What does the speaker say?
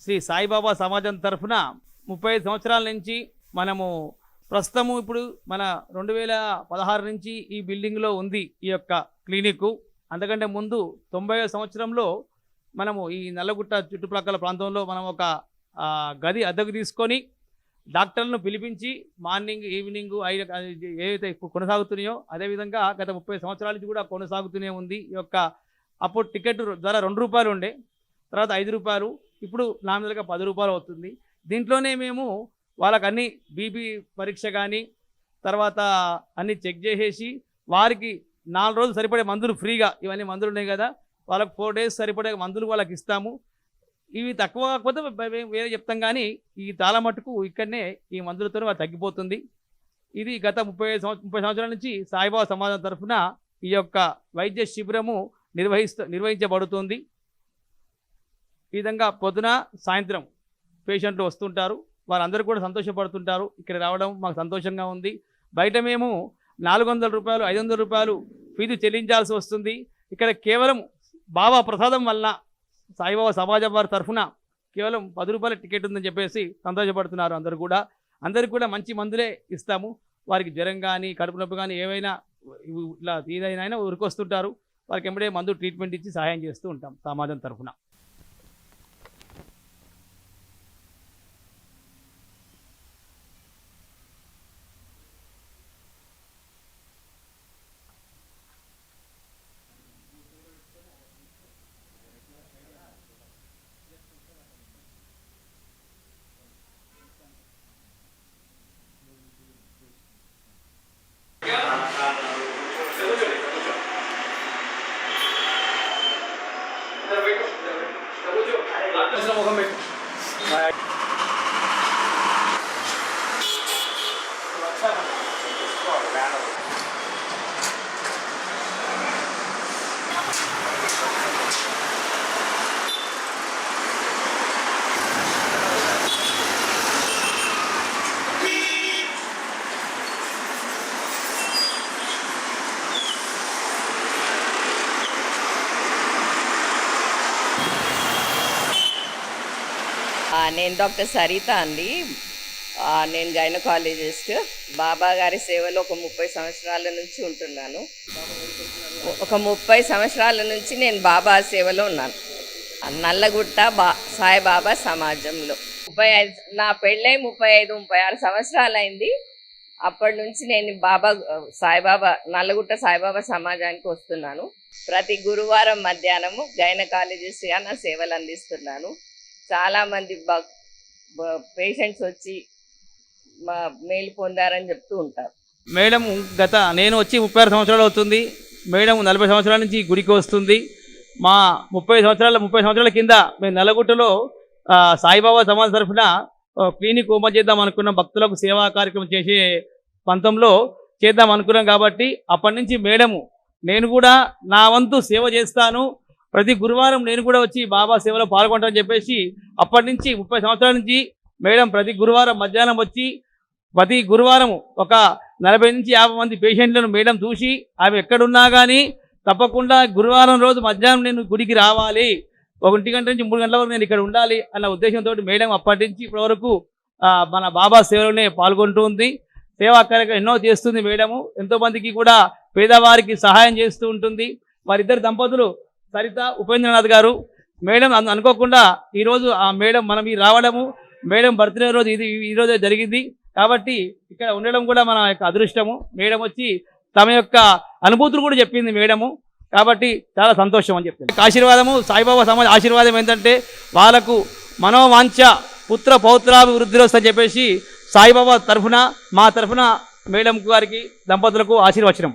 శ్రీ సాయిబాబా సమాజం తరఫున ముప్పై ఐదు సంవత్సరాల నుంచి మనము ప్రస్తుతము ఇప్పుడు మన రెండు వేల పదహారు నుంచి ఈ బిల్డింగ్లో ఉంది ఈ యొక్క క్లినిక్ అంతకంటే ముందు తొంభై సంవత్సరంలో మనము ఈ నల్లగుట్ట చుట్టుప్రక్కల ప్రాంతంలో మనం ఒక గది అద్దెకు తీసుకొని డాక్టర్లను పిలిపించి మార్నింగ్ ఈవినింగ్ ఐదు ఏవైతే కొనసాగుతున్నాయో అదేవిధంగా గత ముప్పై సంవత్సరాల నుంచి కూడా కొనసాగుతూనే ఉంది. ఈ యొక్క అప్పుడు టికెట్ ధర రెండు రూపాయలు ఉండే తర్వాత ఐదు రూపాయలు ఇప్పుడు నామినల్గా పది రూపాయలు అవుతుంది. దీంట్లోనే మేము వాళ్ళకి అన్ని బీపీ పరీక్ష కానీ తర్వాత అన్ని చెక్ చేసేసి వారికి నాలుగు రోజులు సరిపడే మందులు ఫ్రీగా ఇవన్నీ మందులు ఉన్నాయి కదా వాళ్ళకి ఫోర్ డేస్ సరిపడే మందులు వాళ్ళకి ఇస్తాము. ఇవి తక్కువ కాకపోతే వేరే చెప్తాం కానీ ఈ తాళ మట్టుకు ఇక్కడనే ఈ మందులతో వాళ్ళు తగ్గిపోతుంది. ఇది గత ముప్పై ముప్పై సంవత్సరాల నుంచి సాయిబాబా సమాజం తరఫున ఈ యొక్క వైద్య శిబిరము నిర్వహిస్తూ నిర్వహించబడుతుంది. ఈ విధంగా పొద్దున సాయంత్రం పేషెంట్లు వస్తుంటారు. వారందరూ కూడా సంతోషపడుతుంటారు. ఇక్కడ రావడం మాకు సంతోషంగా ఉంది. బయట మేము నాలుగు వందల రూపాయలు ఐదు వందల రూపాయలు ఫీజు చెల్లించాల్సి వస్తుంది. ఇక్కడ కేవలం బాబా ప్రసాదం వల్ల సాయిబాబా సమాజం వారి తరఫున కేవలం పది రూపాయల టికెట్ ఉందని చెప్పేసి సంతోషపడుతున్నారు అందరూ కూడా. అందరికి కూడా మంచి మందులే ఇస్తాము. వారికి జ్వరం కానీ కడుపు నొప్పి కానీ ఏవైనా ఇట్లా ఏదైనా ఉరికొస్తుంటారు. వారికి ఎంబడే మందు ట్రీట్మెంట్ ఇచ్చి సహాయం చేస్తూ ఉంటాం సమాజం తరఫున. 没事，我还没来。నేను డాక్టర్ సరిత అండి. నేను గైనకాలజిస్ట్. బాబా గారి సేవలో ఒక ముప్పై సంవత్సరాల నుంచి ఉంటున్నాను. ఒక ముప్పై సంవత్సరాల నుంచి నేను బాబా సేవలో ఉన్నాను. నల్లగుట్ట బా సాయిబాబా సమాజంలో. ముప్పై ఐదు నా పెళ్ళై ముప్పై ఐదు ముప్పై ఆరు సంవత్సరాలు అయింది అప్పటి నుంచి నేను బాబా సాయిబాబా నల్లగుట్ట సాయిబాబా సమాజానికి వస్తున్నాను. ప్రతి గురువారం మధ్యాహ్నము గైనకాలజిస్ట్గా నా సేవలు అందిస్తున్నాను. చాలామంది పేషెంట్స్ వచ్చి మా మేలు పొందారని చెప్తూ ఉంటారు. మేడం గత నేను వచ్చి ముప్పై ఆరు సంవత్సరాలు అవుతుంది. మేడం నలభై సంవత్సరాల నుంచి గుడికి వస్తుంది. మా ముప్పై సంవత్సరాల ముప్పై సంవత్సరాల కింద మేము నల్లగుట్టలో సాయిబాబా సమాజ తరఫున క్లినిక్ ఓపెన్ చేద్దాం అనుకున్నాం. భక్తులకు సేవా కార్యక్రమం చేసే పంతంలో చేద్దాం అనుకున్నాం కాబట్టి అప్పటి నుంచి మేడము నేను కూడా నా వంతు సేవ చేస్తాను. ప్రతి గురువారం నేను కూడా వచ్చి బాబా సేవలో పాల్గొంటానని చెప్పేసి అప్పటి నుంచి ముప్పై సంవత్సరాల నుంచి మేడం ప్రతి గురువారం మధ్యాహ్నం వచ్చి ప్రతి గురువారం ఒక నలభై నుంచి యాభై మంది పేషెంట్లను మేడం చూసి ఆమె ఎక్కడున్నా కానీ తప్పకుండా గురువారం రోజు మధ్యాహ్నం నేను గుడికి రావాలి. ఒకటి గంట నుంచి మూడు గంటల వరకు నేను ఇక్కడ ఉండాలి అన్న ఉద్దేశంతో మేడం అప్పటి నుంచి ఇప్పటివరకు మన బాబా సేవలోనే పాల్గొంటూ ఉంది. సేవా కార్యక్రమం ఎన్నో చేస్తుంది మేడము. ఎంతోమందికి కూడా పేదవారికి సహాయం చేస్తూ ఉంటుంది. వారిద్దరు దంపతులు సరిత ఉపేంద్రనాథ్ గారు. మేడం అను- అనుకోకుండా ఈరోజు ఆ మేడం మనం ఈ రావడము మేడం బర్త్డే రోజు ఇది ఈ రోజే జరిగింది. కాబట్టి ఇక్కడ ఉండడం కూడా మన యొక్క అదృష్టము. మేడం వచ్చి తమ యొక్క అనుభూతులు కూడా చెప్పింది మేడము. కాబట్టి చాలా సంతోషం అని చెప్పింది ఆశీర్వాదము సాయిబాబా సమాజ ఆశీర్వాదం ఏంటంటే వాళ్ళకు మనోవాంఛ పుత్ర పౌత్రాభివృద్ధిలో అని చెప్పేసి సాయిబాబా తరఫున మా తరఫున మేడం గారికి దంపతులకు ఆశీర్వచనం.